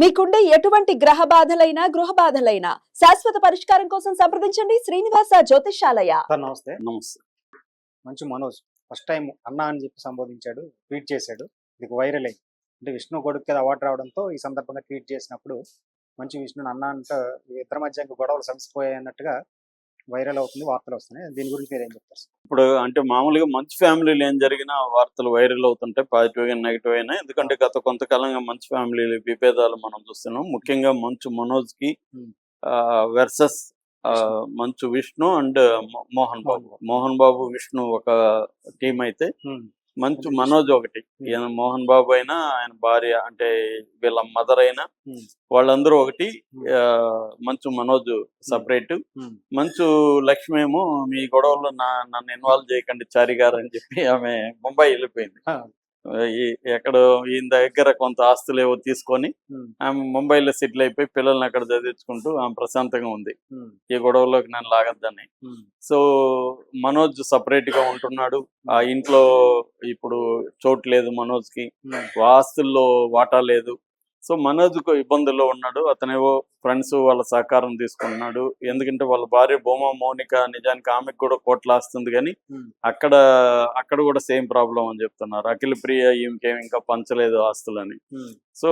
మీకుండే ఎటువంటి గ్రహ బాధలైనా గృహ బాధలైనా శాశ్వత పరిష్కారం కోసం సంప్రదించండి శ్రీనివాస జ్యోతిషాలయ సార్ నమస్తే. నమస్తే. మంచి మనోజ్ ఫస్ట్ టైం అన్న అని చెప్పి సంబోధించాడు ట్వీట్ చేశాడు. ఇది వైరల్ అయింది. అంటే విష్ణు కొడుకు కదా అవార్డు రావడంతో ఈ సందర్భంగా ట్వీట్ చేసినప్పుడు మంచి విష్ణుని అన్న అంటే ఇద్దరి మధ్య ఇంకా గొడవలు సమసిపోయాయి అన్నట్టుగా వైరల్ అవుతుంది వార్తలు వస్తున్నాయి దీని గురించి మీరు ఏం చెప్తారు? ఇప్పుడు అంటే మామూలుగా మంచి ఫ్యామిలీలు ఏం జరిగినా వార్తలు వైరల్ అవుతుంటాయి పాజిటివ్గా నెగిటివ్ అయినా ఎందుకంటే గత కొంతకాలంగా మంచి ఫ్యామిలీలు విభేదాలు మనం చూస్తున్నాం ముఖ్యంగా మంచు మనోజ్కి. వెర్సెస్. మంచు విష్ణు అండ్ మోహన్ బాబు మోహన్ బాబు. విష్ణు ఒక టీం అయితే. మంచు మనోజ్ ఒకటి. ఈయన మోహన్ బాబు అయినా ఆయన భార్య అంటే వీళ్ళ మదర్ అయినా. వాళ్ళందరూ ఒకటి మంచు మనోజ్ సపరేట్. మంచు లక్ష్మి ఏమో మీ గొడవలో నా నన్ను ఇన్వాల్వ్ చేయకండి చారి గారు అని చెప్పి ఆమె ముంబై వెళ్ళిపోయింది. ఎక్కడో ఈయన దగ్గర కొంత ఆస్తులు ఏవో తీసుకొని. ఆమె ముంబైలో సెటిల్ అయిపోయి పిల్లల్ని అక్కడ చదివించుకుంటూ ఆమె ప్రశాంతంగా ఉంది. ఈ గొడవలోకి నన్ను లాగద్దని. సో మనోజ్ సపరేట్గా ఉంటున్నాడు ఆ ఇంట్లో ఇప్పుడు చోటు లేదు మనోజ్కి. ఆస్తుల్లో వాటా లేదు సో మనోజ్కు ఇబ్బందుల్లో ఉన్నాడు. అతనేవో ఫ్రెండ్స్ వాళ్ళ సహకారం తీసుకుంటున్నాడు. ఎందుకంటే వాళ్ళ భార్య భూమా మౌనిక నిజానికి ఆమెకు కూడా కోట్ల ఆస్తుంది కానీ. అక్కడ అక్కడ కూడా సేమ్ ప్రాబ్లం అని చెప్తున్నారు. అఖిల ప్రియ ఈమెకేం ఇంకా పంచలేదు ఆస్తులని. సో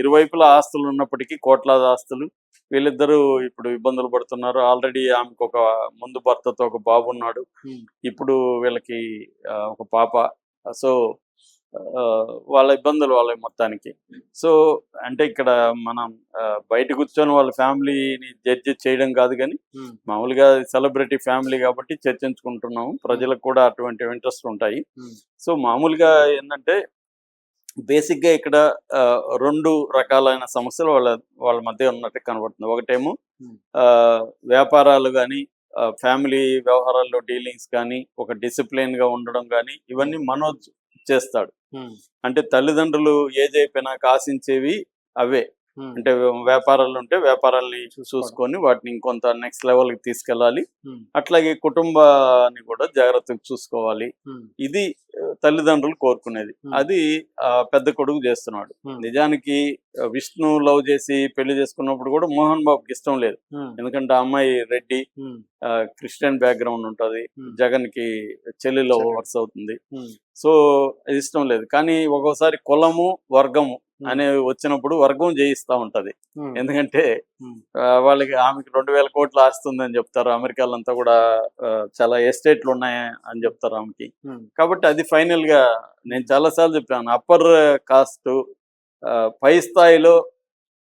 ఇరువైపులా ఆస్తులు ఉన్నప్పటికీ కోట్లాది ఆస్తులు. వీళ్ళిద్దరూ ఇప్పుడు ఇబ్బందులు పడుతున్నారు. ఆల్రెడీ ఆమెకు ఒక ముందు భర్తతో ఒక బాబు ఉన్నాడు. ఇప్పుడు వీళ్ళకి ఒక పాప. సో వాళ్ళ ఇబ్బందులు వాళ్ళ మొత్తానికి సో అంటే ఇక్కడ మనం బయట కూర్చొని వాళ్ళ ఫ్యామిలీని జడ్జి చేయడం కాదు కానీ. మామూలుగా సెలబ్రిటీ ఫ్యామిలీ కాబట్టి చర్చించుకుంటున్నాము ప్రజలకు కూడా అటువంటి ఇంట్రెస్ట్ ఉంటాయి. సో మామూలుగా ఏంటంటే బేసిక్గా ఇక్కడ రెండు రకాలైన సమస్యలు వాళ్ళ వాళ్ళ మధ్య ఉన్నట్టు కనబడుతుంది ఒకటేమో. ఆ, వ్యాపారాలు కానీ ఫ్యామిలీ వ్యవహారాల్లో డీలింగ్స్ కానీ ఒక డిసిప్లిన్గా ఉండడం కానీ ఇవన్నీ మనోజ్ చేస్తాడు. అంటే తల్లిదండ్రులు ఏజ్ అయిపోయినాక ఆశించేవి అవే. అంటే వ్యాపారాలు ఉంటే వ్యాపారాల్ని. చూసుకొని వాటిని ఇంకొంత నెక్స్ట్ లెవెల్కి తీసుకెళ్ళాలి Hmm. అట్లాగే కుటుంబాన్ని కూడా జాగ్రత్తగా చూసుకోవాలి. ఇది తల్లిదండ్రులు కోరుకునేది. అది ఆ, పెద్ద కొడుకు చేస్తున్నాడు. నిజానికి విష్ణు లవ్ చేసి పెళ్ళి చేసుకున్నప్పుడు కూడా మోహన్ బాబుకి ఇష్టం లేదు. ఎందుకంటే అమ్మాయి రెడ్డి క్రిస్టియన్ బ్యాక్గ్రౌండ్ ఉంటది. జగన్కి చెల్లిలో చెల్లి. వర్స్ అవుతుంది. సో అది ఇష్టం లేదు కానీ ఒక్కోసారి కులము వర్గము. అనేవి వచ్చినప్పుడు వర్గం జయిస్తా ఉంటది. ఎందుకంటే వాళ్ళకి ఆమెకి రెండు వేల కోట్లు ఆస్తుందని చెప్తారు అమెరికాలో అంతా కూడా చాలా ఎస్టేట్లు ఉన్నాయి అని చెప్తారు ఆమెకి. కాబట్టి అది ఫైనల్గా నేను చాలా సార్లు చెప్పాను అప్పర్ కాస్ట్ పై స్థాయిలో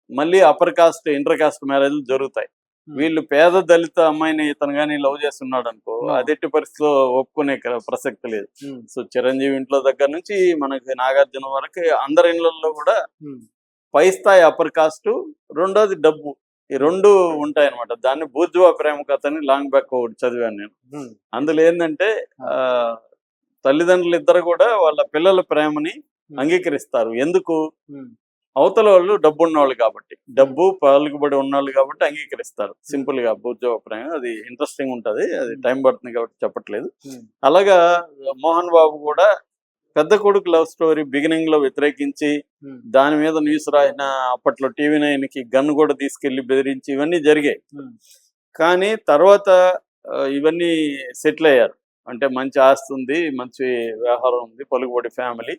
మళ్ళీ upper caste inter caste marriage జరుగుతాయి. వీళ్ళు పేద దళిత అమ్మాయిని ఇతను కానీ లవ్ చేస్తున్నాడు అనుకో No. అది ఎట్టి పరిస్థితిలో ఒప్పుకునే ప్రసక్తి లేదు. సో చిరంజీవి ఇంట్లో దగ్గర నుంచి మనకి నాగార్జున వరకు అందరి ఇళ్ళలో కూడా. పై స్థాయి అప్పర్ కాస్ట్ రెండోది డబ్బు ఈ రెండు ఉంటాయి అనమాట దాన్ని బూర్జువా ప్రేమ కథని లాంగ్ బ్యాక్ ఒకటి చదివాను నేను. అందులో ఏంటంటే తల్లిదండ్రులు ఇద్దరు కూడా వాళ్ళ పిల్లల ప్రేమని అంగీకరిస్తారు. ఎందుకు. అవతల వాళ్ళు డబ్బు ఉన్నవాళ్ళు కాబట్టి డబ్బు పలుకుబడి ఉన్నవాళ్ళు కాబట్టి అంగీకరిస్తారు. సింపుల్గా బూర్జువా ప్రేమ. అది ఇంట్రెస్టింగ్ ఉంటది. అది టైం పడుతుంది కాబట్టి చెప్పట్లేదు. అలాగా మోహన్ బాబు కూడా పెద్ద కొడుకు లవ్ స్టోరీ బిగినింగ్లో వ్యతిరేకించి. దాని మీద న్యూస్ రాసిన అప్పట్లో టీవీ నైన్కి గన్ కూడా తీసుకెళ్ళి బెదిరించి ఇవన్నీ జరిగాయి. కానీ తర్వాత ఇవన్నీ సెటిల్ అయ్యారు అంటే మంచి ఆస్తి ఉంది మంచి వ్యవహారం ఉంది పలుకుబడి ఫ్యామిలీ.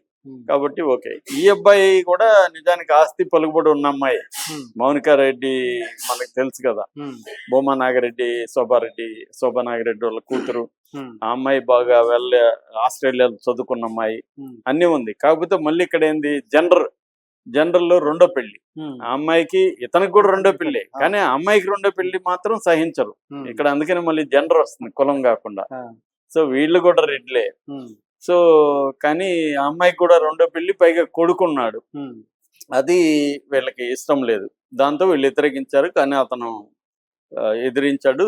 కాబట్టి ఓకే ఈ అబ్బాయి కూడా నిజానికి ఆస్తి పలుకుబడి ఉన్న అమ్మాయి. మౌనికా రెడ్డి మనకు తెలుసు కదా. భూమా నాగిరెడ్డి శోభారెడ్డి శోభా నాగిరెడ్డి వాళ్ళ కూతురు. ఆ అమ్మాయి బాగా వెళ్ళ ఆస్ట్రేలియాలో చదువుకున్న అమ్మాయి. అన్నీ ఉంది కాకపోతే మళ్ళీ ఇక్కడ ఏంది జనరల్ జనరల్లో రెండో పెళ్ళి. ఆ అమ్మాయికి ఇతనికి కూడా రెండో పెళ్ళి కానీ ఆ అమ్మాయికి రెండో పెళ్ళి మాత్రం సహించరు. ఇక్కడ అందుకని మళ్ళీ జెండర్ వస్తుంది కులం కాకుండా. సో వీళ్ళు కూడా రెడ్లే. సో కానీ ఆ అమ్మాయికి కూడా రెండో పెళ్ళి పైగా కొడుకున్నాడు. అది వీళ్ళకి ఇష్టం లేదు. దాంతో వీళ్ళు వ్యతిరేకించారు కానీ అతను ఎదిరించాడు.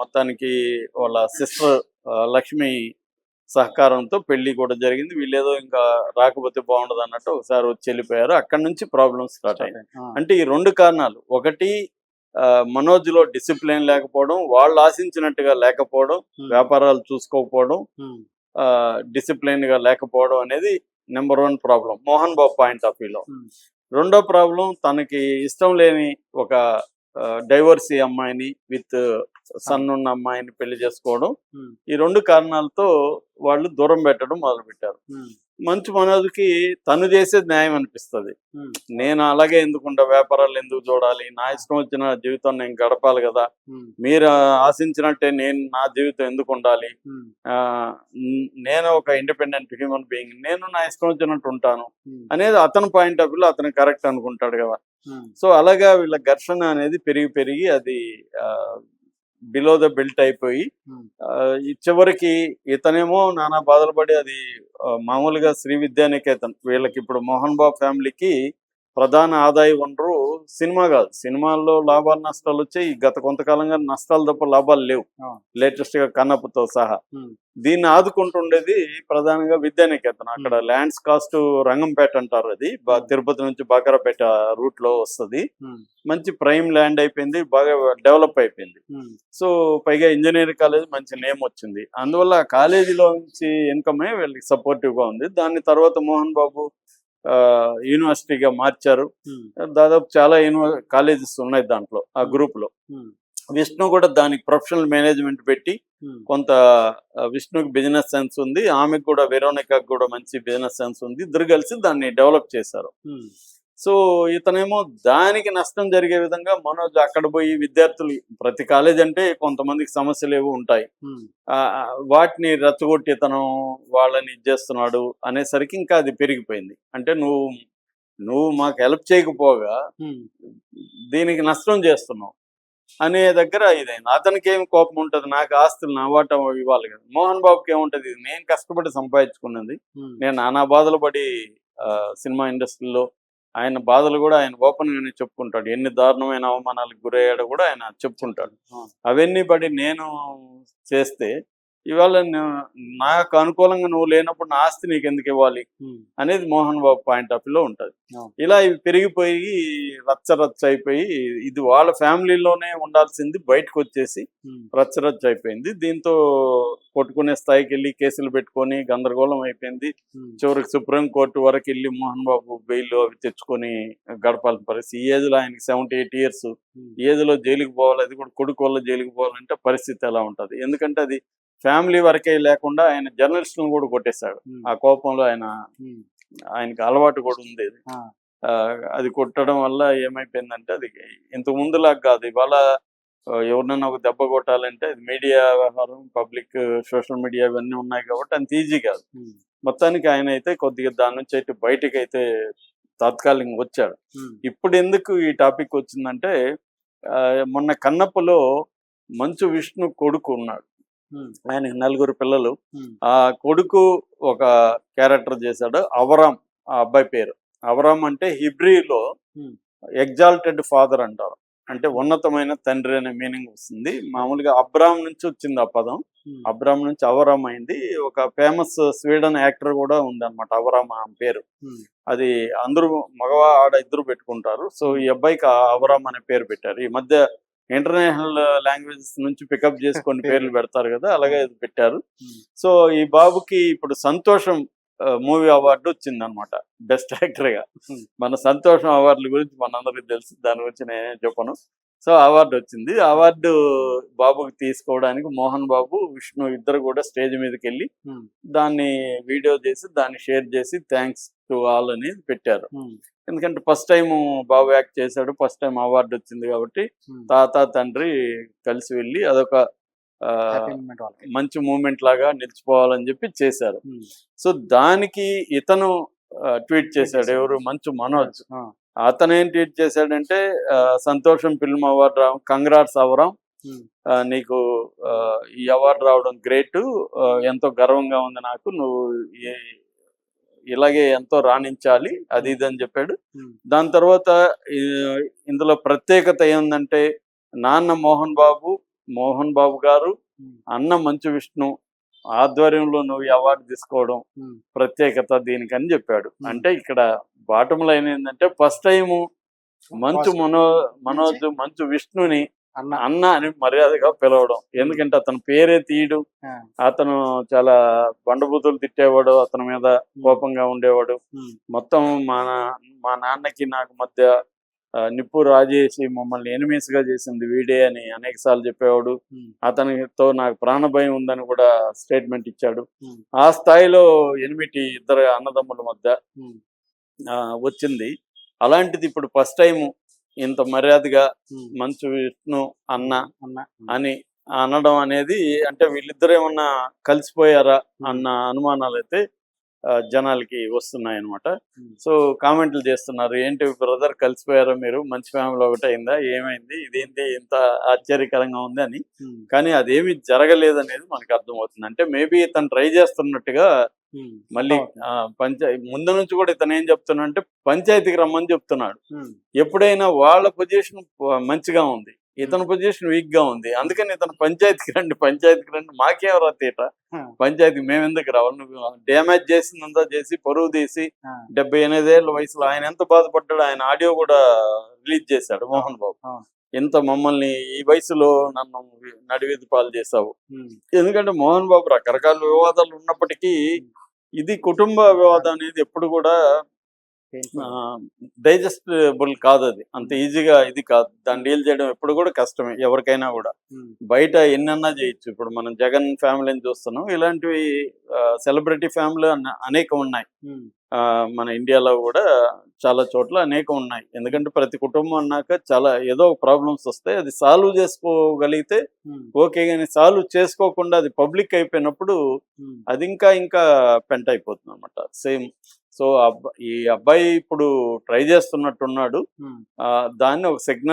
మొత్తానికి వాళ్ళ సిస్టర్ లక్ష్మి సహకారంతో పెళ్ళి కూడా జరిగింది. వీళ్ళేదో ఇంకా రాకపోతే బాగుండదు అన్నట్టు ఒకసారి వచ్చి వెళ్ళిపోయారు. అక్కడి నుంచి ప్రాబ్లమ్ స్టార్ట్ అయ్యాయి. అంటే ఈ రెండు కారణాలు. ఒకటి మనోజ్లో డిసిప్లిన్ లేకపోవడం వాళ్ళు ఆశించినట్టుగా లేకపోవడం Hmm. వ్యాపారాలు చూసుకోకపోవడం Hmm. డిసిప్లిన్గా లేకపోవడం అనేది number one problem Mohan Babu point of వ్యూలో Hmm. రెండో ప్రాబ్లం తనకి ఇష్టం లేని ఒక డైవర్సీ అమ్మాయిని విత్ సన్ ఉన్న అమ్మాయిని పెళ్ళి చేసుకోవడం ఈ రెండు కారణాలతో వాళ్ళు దూరం పెట్టడం మొదలు పెట్టారు ఉమ్, మంచు మనోజ్కి తను చేసేది న్యాయం అనిపిస్తుంది. నేను అలాగే ఎందుకుంటా వ్యాపారాలు ఎందుకు చూడాలి నా ఇష్టం వచ్చిన జీవితం నేను గడపాలి కదా. మీరు ఆశించినట్టే నేను నా జీవితం ఎందుకు ఉండాలి? నేను ఒక ఇండిపెండెంట్ హ్యూమన్ బీయింగ్ నేను నా ఇష్టం వచ్చినట్టు ఉంటాను అనేది అతని పాయింట్ ఆఫ్ వ్యూలో అతను కరెక్ట్ అనుకుంటాడు కదా. సో అలాగా వీళ్ళ ఘర్షణ అనేది పెరిగి పెరిగి అది బిలో ద బెల్ట్ అయిపోయి ఈ చివరికి ఇతనేమో నానా బాధలు పడి అది మామూలుగా శ్రీ విద్యానికేతన్ వీళ్ళకి ఇప్పుడు మోహన్ బాబు ఫ్యామిలీకి ప్రధాన ఆదాయ వనరు సినిమా కాదు. సినిమాల్లో లాభాలు నష్టాలు వచ్చాయి. గత కొంతకాలంగా నష్టాలు తప్ప లాభాలు లేవు. లేటెస్ట్గా కన్నప్పతో సహా. దీన్ని ఆదుకుంటుండేది ప్రధానంగా విద్యానికేతన్. అక్కడ ల్యాండ్స్ కాస్ట్ రంగంపేట అంటారు అది. తిరుపతి నుంచి బాకరపేట రూట్లో వస్తుంది మంచి ప్రైమ్ ల్యాండ్ అయిపోయింది. బాగా డెవలప్ అయిపోయింది. సో పైగా ఇంజనీరింగ్ కాలేజ్ మంచి నేమ్ వచ్చింది. అందువల్ల కాలేజీలో నుంచి ఇన్కమే వీళ్ళకి సపోర్టివ్గా ఉంది. దాని తర్వాత మోహన్ బాబు యూనివర్సిటీగా మార్చారు. దాదాపు చాలా యూనివర్ కాలేజెస్ ఉన్నాయి దాంట్లో ఆ. గ్రూప్లో విష్ణు కూడా దానికి ప్రొఫెషనల్ మేనేజ్మెంట్ పెట్టి కొంత విష్ణుకి బిజినెస్ సెన్స్ ఉంది ఆమెకు కూడా వెరోనికాకి కూడా మంచి బిజినెస్ సెన్స్ ఉంది. ఇద్దరు కలిసి దాన్ని డెవలప్ చేశారు. సో ఇతనేమో దానికి నష్టం జరిగే విధంగా మనోజ్ అక్కడ పోయి విద్యార్థులు ప్రతి కాలేజ్ అంటే కొంతమందికి సమస్యలు ఏవో ఉంటాయి. వాటిని రెచ్చగొట్టి ఇతను వాళ్ళని ఇది చేస్తున్నాడు అనేసరికి ఇంకా అది పెరిగిపోయింది. అంటే నువ్వు నువ్వు మాకు హెల్ప్ చేయకపోగా దీనికి నష్టం చేస్తున్నావు అనే దగ్గర ఇదైంది. అతనికి ఏం కోపం ఉంటుంది? నాకు ఆస్తులు నా వాటా ఇవ్వాలి కదా. మోహన్ బాబుకి ఏముంటది? నేను కష్టపడి సంపాదించుకున్నది. నేను నానా బాధలు పడి ఆ, సినిమా ఇండస్ట్రీలో ఆయన బాధలు కూడా ఆయన ఓపెన్ గానే చెప్పుకుంటాడు ఎన్ని దారుణమైన అవమానాలకు గురయ్యాడో కూడా ఆయన చెప్పుకుంటాడు. అవన్నీ పడి నేను చేస్తే ఇవాళ నాకు అనుకూలంగా నువ్వు లేనప్పుడు నా ఆస్తి నీకు ఎందుకు ఇవ్వాలి? అనేది మోహన్ బాబు పాయింట్ ఆఫ్ వ్యూలో ఉంటుంది. ఇలా ఇవి పెరిగిపోయి రచ్చ రచ్చ అయిపోయి ఇది వాళ్ళ ఫ్యామిలీలోనే ఉండాల్సింది బయటకు వచ్చేసి ఉమ్, రచ్చ రచ్చ అయిపోయింది. దీంతో కొట్టుకునే స్థాయికి వెళ్ళి కేసులు పెట్టుకొని గందరగోళం అయిపోయింది. చివరికి సుప్రీం కోర్టు వరకు వెళ్ళి మోహన్ బాబు బెయిల్ అవి తెచ్చుకొని గడపాల్సిన పరిస్థితి. ఈ ఏజ్లో ఆయనకి సెవెంటీ ఎయిట్ ఇయర్స్ ఉమ్, ఈ ఏజ్లో జైలుకి పోవాలి అది కూడా కొడుకు వల్ల జైలుకి పోవాలంటే పరిస్థితి ఎలా ఉంటది? ఎందుకంటే అది ఫ్యామిలీ వరకే లేకుండా ఆయన జర్నలిస్టులను కూడా కొట్టేశాడు. ఆ కోపంలో ఆయన ఆయనకి అలవాటు కూడా ఉంది అది. ఆ, ఆ, అది కొట్టడం వల్ల ఏమైపోయిందంటే అది ఇంతకు ముందులాగా కాదు. ఇవాళ ఎవరినైనా ఒక దెబ్బ కొట్టాలంటే అది మీడియా వ్యవహారం పబ్లిక్ సోషల్ మీడియా ఇవన్నీ ఉన్నాయి కాబట్టి అంత ఈజీ కాదు. మొత్తానికి ఆయన అయితే కొద్దిగా దాని నుంచి అయితే బయటికి అయితే తాత్కాలికంగా వచ్చాడు. ఇప్పుడు ఎందుకు ఈ టాపిక్ వచ్చిందంటే మొన్న కన్నప్పలో మంచు విష్ణు కొడుకు ఉన్నాడు. ఆయనకి నలుగురు పిల్లలు. ఆ కొడుకు ఒక క్యారెక్టర్ చేశాడు అవరాం ఆ అబ్బాయి పేరు. అవరాం అంటే హిబ్రీలో. ఎగ్జాల్టెడ్ ఫాదర్ అంటారు. అంటే ఉన్నతమైన తండ్రి అనే మీనింగ్ వస్తుంది. మామూలుగా అబ్రామ్ నుంచి వచ్చింది ఆ పదం. అబ్రామ్ నుంచి అవరామ్ అయింది. ఒక ఫేమస్ స్వీడన్ యాక్టర్ కూడా ఉంది అనమాట అవరామ్ ఆమె పేరు అది అందరూ మగవా ఆడ ఇద్దరు పెట్టుకుంటారు. సో ఈ అబ్బాయికి ఆ అవరామ్ అనే పేరు పెట్టారు. ఈ మధ్య ఇంటర్నేషనల్ లాంగ్వేజెస్ నుంచి పికప్ చేసి కొన్ని పేర్లు పెడతారు కదా అలాగే ఇది పెట్టారు. సో ఈ బాబుకి ఇప్పుడు సంతోషం మూవీ అవార్డు వచ్చింది అనమాట బెస్ట్ యాక్టర్గా Hmm. మన సంతోషం అవార్డుల గురించి మనందరికి తెలుసు దాని గురించి నేనేం చెప్పను. సో అవార్డు వచ్చింది. అవార్డు బాబుకి తీసుకోవడానికి మోహన్ బాబు విష్ణు ఇద్దరు కూడా స్టేజ్ మీదకి వెళ్ళి దాన్ని వీడియో చేసి దాన్ని షేర్ చేసి థ్యాంక్స్ టు ఆల్ అని పెట్టారు. ఎందుకంటే ఫస్ట్ టైం బాబు యాక్ట్ చేశాడు ఫస్ట్ టైం అవార్డు వచ్చింది కాబట్టి. తాత తండ్రి కలిసి వెళ్ళి అదొక మంచి మూమెంట్ లాగా నిలిచిపోవాలని చెప్పి చేశారు. సో దానికి ఇతను ట్వీట్ చేశాడు. ఎవరు? మంచు మనోజ్. అతను ట్వీట్ చేశాడంటే సంతోషం ఫిల్మ్ అవార్డు రావడం కంగ్రాట్స్ అవరం నీకు ఈ అవార్డు రావడం గ్రేట్. ఎంతో గర్వంగా ఉంది నాకు. నువ్వు ఇలాగే ఎంతో రాణించాలి. అది ఇది అని చెప్పాడు. దాని తర్వాత ఇందులో ప్రత్యేకత ఏంటంటే నాన్న మోహన్ బాబు మోహన్ బాబు గారు అన్న మంచు విష్ణు ఆధ్వర్యంలో నువ్వు అవార్డు తీసుకోవడం ప్రత్యేకత దీనికని చెప్పాడు. అంటే ఇక్కడ బాటం లైన్ ఏంటంటే ఫస్ట్ టైం మంచు. మనో మనోజ్ మంచు విష్ణుని అన్న. అన్న అని మర్యాదగా పిలవడం. ఎందుకంటే అతని పేరే తీయడు. అతను చాలా బండబూతులు తిట్టేవాడు. అతని మీద కోపంగా ఉండేవాడు. మొత్తం మా మా నాన్నకి నాకు మధ్య నిప్పు రాజేసి మమ్మల్ని ఎనిమీస్గా చేసింది వీడే అని అనేక సార్లు చెప్పేవాడు. అతనితో నాకు ప్రాణ భయం ఉందని కూడా స్టేట్మెంట్ ఇచ్చాడు. ఆ స్థాయిలో ఎనిమిటి ఇద్దరు అన్నదమ్ముల మధ్య వచ్చింది. అలాంటిది ఇప్పుడు ఫస్ట్ టైం ఇంత మర్యాదగా. మంచు విష్ణు అన్న అన్న. అని అనడం అనేది అంటే వీళ్ళిద్దరు ఏమన్నా కలిసిపోయారా అన్న అనుమానాలు అయితే జనాలకి వస్తున్నాయి అనమాట. సో కామెంట్లు చేస్తున్నారు. ఏంటి బ్రదర్ కలిసిపోయారా మీరు? మంచి ఫ్యామిలీ ఒకటి అయిందా? ఏమైంది? ఇదేంటి ఇంత ఆశ్చర్యకరంగా ఉంది అని. కానీ అదేమి జరగలేదు అనేది మనకు అర్థమవుతుంది. అంటే మేబీ ఇతను ట్రై చేస్తున్నట్టుగా మళ్ళీ పంచాయతీ ముందు నుంచి కూడా ఇతను ఏం చెప్తున్నా అంటే పంచాయతీకి రమ్మని చెప్తున్నాడు. ఎప్పుడైనా వాళ్ళ పొజిషన్ మంచిగా ఉంది. ఇతని పొజిషన్ వీక్గా ఉంది. అందుకని ఇతను పంచాయతీకి రండి పంచాయతీకి రండి. మాకేం రా తీట? ఆ, పంచాయతీకి మేము ఎందుకు రావాలి? నువ్వు డ్యామేజ్ చేసిందంతా చేసి పరువు తీసి డెబ్బై ఎనిమిదేళ్ళ వయసులో ఆయన ఎంత బాధపడ్డాడు ఆయన ఆడియో కూడా రిలీజ్ చేశాడు మోహన్ బాబు. ఇంత మమ్మల్ని ఈ వయసులో నన్ను నడివీధి పాలు చేశావు. ఉమ్, ఎందుకంటే మోహన్ బాబు రకరకాల వివాదాలు ఉన్నప్పటికీ ఇది కుటుంబ వివాదం అనేది ఎప్పుడు కూడా. డైజెస్టబుల్ కాదు అది. అంత ఈజీగా ఇది కాదు. దాన్ని డీల్ చేయడం ఎప్పుడు కూడా కష్టమే ఎవరికైనా కూడా. బయట ఎన్నన్నా చేయొచ్చు. ఇప్పుడు మనం జగన్ ఫ్యామిలీని చూస్తున్నాం. ఇలాంటివి సెలబ్రిటీ ఫ్యామిలీ అనేక ఉన్నాయి. మన ఇండియాలో కూడా చాలా చోట్ల అనేక ఉన్నాయి. ఎందుకంటే ప్రతి కుటుంబం అన్నాక చాలా ఏదో ప్రాబ్లమ్స్ వస్తాయి అది సాల్వ్ చేసుకోగలిగితే ఓకే కానీ సాల్వ్ చేసుకోకుండా అది పబ్లిక్ అయిపోయినప్పుడు. అది ఇంకా ఇంకా పెంట అయిపోతుంది అనమాట సేమ్ సో అబ్బ ఈ అబ్బాయి ఇప్పుడు ట్రై చేస్తున్నట్టున్నాడు. దాన్ని ఒక సిగ్నల్